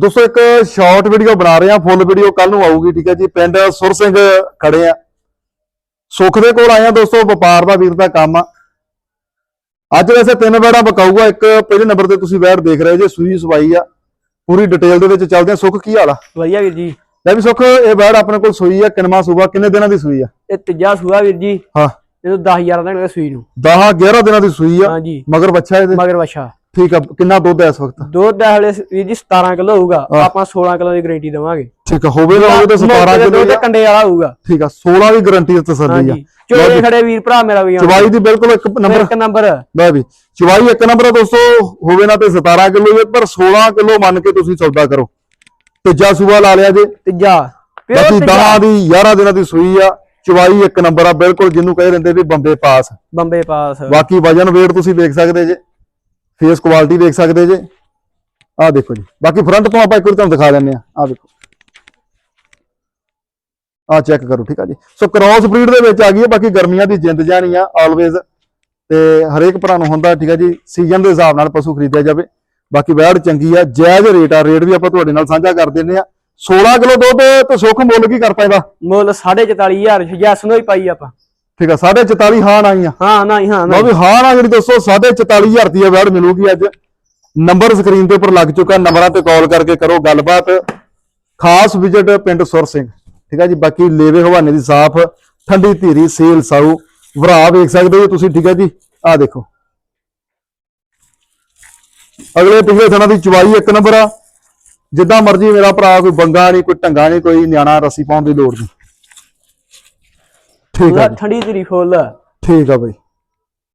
ਦੋਸਤੋ ਇੱਕ short video ਬਣਾ ਰਹੇ ਆ ਫੁੱਲ ਵੀਡੀਓ ਕੱਲ ਨੂੰ ਆਊਗੀ ਠੀਕ ਹੈ ਜੀ। ਪਿੰਡ ਸੁਰ ਸਿੰਘ ਖੜੇ ਆ। ਸੁੱਖ ਦੇ ਕੋਲ ਆਏ ਆ ਦੋਸਤੋ ਵਪਾਰ ਦਾ ਵੀਰ ਦਾ ਕੰਮ ਆ। ਅੱਜ ਵੈਸੇ ਤਿੰਨ ਵੈੜਾਂ ਬਕਾਊਗਾ ਇੱਕ ਪਹਿਲੇ ਨੰਬਰ ਤੇ ਤੁਸੀਂ ਵੈੜ ਦੇਖ ਰਹੇ ਜੇ ਸੂਈ ਸਵਾਈ ਆ। ਪੂਰੀ ਡਿਟੇਲ ਦੇ ਵਿੱਚ ਚੱਲਦੇ ਆ ਸੁੱਖ ਕੀ ਹਾਲ ਆ? ਵਧੀਆ ਵੀਰ ਜੀ। ਲੈ ਵੀ ਸੁੱਖ ਇਹ ਵੈੜ ਆਪਣੇ ਕੋਲ ਸੂਈ ਆ ਕਿੰਨਵਾਂ ਸੂਬਾ ਕਿੰਨੇ ਦਿਨਾਂ ਦੀ ਸੂਈ ਆ? ਇਹ ਤੀਜਾ ਸੂਆ ਵੀਰ ਜੀ। ਹਾਂ। ਜਦੋਂ 10000 ਦਾ ਸੂਈ ਨੂੰ। 10 11 ਦਿਨਾਂ ਦੀ ਸੂਈ ਆ। ਹਾਂਜੀ। ਮਗਰ ਬੱਚਾ ਇਹਦੇ? ਮਗਰ ਵਛਾ। ਠੀਕ ਆ ਕਿੰਨਾ ਦੁੱਧ ਹੈ ਇਸ ਵਕਤ? ਦੁੱਧ ਦਾ ਹਲੇ ਵੀਰ ਜੀ 17 ਕਿਲੋ ਹੋਊਗਾ ਹਾਂ। ਆਪਾਂ 16 ਕਿਲੋ ਦੀ ਗਾਰੰਟੀ ਦੇਵਾਂਗੇ। ਠੀਕ ਆ ਹੋਵੇ ਨਾ ਹੋਵੇ ਤਾਂ 17 ਮੌਕੇ ਤੇ ਕਿਲੋ ਦੁੱਧ ਕੰਡੇ ਵਾਲਾ ਹੋਊਗਾ। ਠੀਕ ਆ 16 ਦੀ ਗਾਰੰਟੀ ਤੇ ਤਸੱਲੀ ਆ। ਚੋਲੇ ਖੜੇ ਵੀਰ ਭਰਾ ਮੇਰਾ ਵੀ ਚਵਾਈ ਦੀ ਬਿਲਕੁਲ ਇੱਕ ਨੰਬਰ ਇੱਕ ਨੰਬਰ ਲੈ ਵੀ ਚਵਾਈ ਇੱਕ ਨੰਬਰ ਆ ਦੋਸਤੋ ਹੋਵੇ ਨਾ ਤੇ 17 ਕਿਲੋ ਜੇ ਪਰ 16 ਕਿਲੋ ਮੰਨ ਕੇ ਤੁਸੀਂ ਸੌਦਾ ਕਰੋ। ਤੀਜਾ ਸੂਆ ਲਾ ਲਿਆ ਜੇ। ਤੀਜਾ। ਬਾਕੀ ਤੀਜਾ। 10 ਦੀ 11 ਦਿਨਾਂ ਦੀ ਸੂਈ ਆ। ਚਵਾਈ ਇੱਕ ਨੰਬਰ ਆ ਬਿਲਕੁਲ ਜਿਹਨੂੰ ਕਹੇ ਰਹਿੰਦੇ ਵੀ ਬੰਬੇ ਪਾਸ। ਬੰਬੇ ਪਾਸ। ਬਾਕੀ ਵਜਨ weight ਤੁਸੀਂ ਦੇਖ ਸਕਦੇ ਜੇ। ਫੇਸ ਕੁਆਲਿਟੀ ਦੇਖ ਸਕਦੇ ਜੇ। ਆਹ ਦੇਖੋ ਜੀ। ਬਾਕੀ ਫਰੰਟ ਤੋਂ ਆਪਾਂ ਇੱਕ ਵਾਰ ਤੁਹਾਨੂੰ ਦਿਖਾ ਦਿੰਨੇ ਆ ਆਹ ਦੇਖੋ। ਆਹ ਚੈੱਕ ਕਰੋ, ਠੀਕ ਆ ਜੀ। ਸੋ ਕ੍ਰਾਸ ਬਰੀਡ ਦੇ ਵਿੱਚ ਆ ਗਈ ਹੈ। ਬਾਕੀ ਗਰਮੀਆਂ ਦੀ ਜਿੰਦ ਜਾਣੀ ਆ ਆਲਵੇਜ਼ ਤੇ ਹਰੇਕ ਭਰਾ ਨੂੰ ਹੁੰਦਾ, ਠੀਕ ਆ ਜੀ। ਸੀਜ਼ਨ ਦੇ ਹਿਸਾਬ ਨਾਲ ਪਸ਼ੂ ਖਰੀਦਿਆ ਜਾਵੇ। ਬਾਕੀ ਵੈੜ ਚੰਗੀ ਆ, ਜਾਇਜ਼ ਰੇਟ ਆ। ਰੇਟ ਵੀ ਆਪਾਂ ਤੁਹਾਡੇ ਨਾਲ ਸਾਂਝਾ ਕਰ ਦਿੰਨੇ ਆ 16 ਕਿਲੋ ਦੁੱਧ ਤੇ ਸੁੱਖ ਮੁੱਲ ਕੀ ਕਰ ਪਾਏਗਾ? ਮੁੱਲ 44500 ਜੈਸ ਨੂੰ ਹੀ ਪਾਈ ਆਪਾਂ। ਠੀਕ ਆ 44.5 ਹਾਂ ਆ। ਹਾਂ ਨਹੀਂ ਹਾਂ ਲਓ ਨਹੀਂ ਵੀ ਹਾਂ ਨਾ ਜਿਹੜੀ ਦੋਸਤੋ 44500 ਰੁਪਏ ਵੈੜ ਮਿਲੂਗੀ ਅੱਜ। ਨੰਬਰ ਸਕਰੀਨ ਦੇ ਉੱਪਰ ਲੱਗ ਚੁੱਕਾ ਨੰਬਰਾਂ ਤੇ ਕਾਲ ਕਰਕੇ ਕਰੋ ਗੱਲਬਾਤ। ਖਾਸ ਵਿਜ਼ਿਟ ਪਿੰਡ ਸੁਰ ਸਿੰਘ ਠੀਕ ਹੈ ਜੀ ਬਾਕੀ ਲੇਵੇ ਹਵਾਨੇ ਦੀ ਸਾਫ਼ ਠੰਡੀ ਧੀਰੀ ਸੇਲ ਸਾਊ ਭਰਾ ਵੇਖ ਸਕਦੇ ਹੋ ਤੁਸੀਂ ਠੀਕ ਹੈ ਜੀ। ਆਹ ਦੇਖੋ। ਅਗਲੇ ਪਿਛਲੇ ਦਿਨਾਂ ਦੀ ਚਵਾਈ ਇੱਕ ਨੰਬਰ ਆ। ਜਿੱਦਾਂ ਮਰਜ਼ੀ ਮੇਰਾ ਭਰਾ ਕੋਈ ਬੰਗਾ ਨਹੀਂ ਕੋਈ ਢੰਗਾ ਨਹੀਂ ਕੋਈ ਨਿਆਣਾ ਰੱਸੀ ਪਾਉਣ ਦੀ ਲੋੜ ਨਹੀਂ। ਠੀਕ ਆ ਜੀ। ਠੰਡੀ ਧੀਰੀ ਫੁੱਲ। ਠੀਕ ਆ ਬਈ।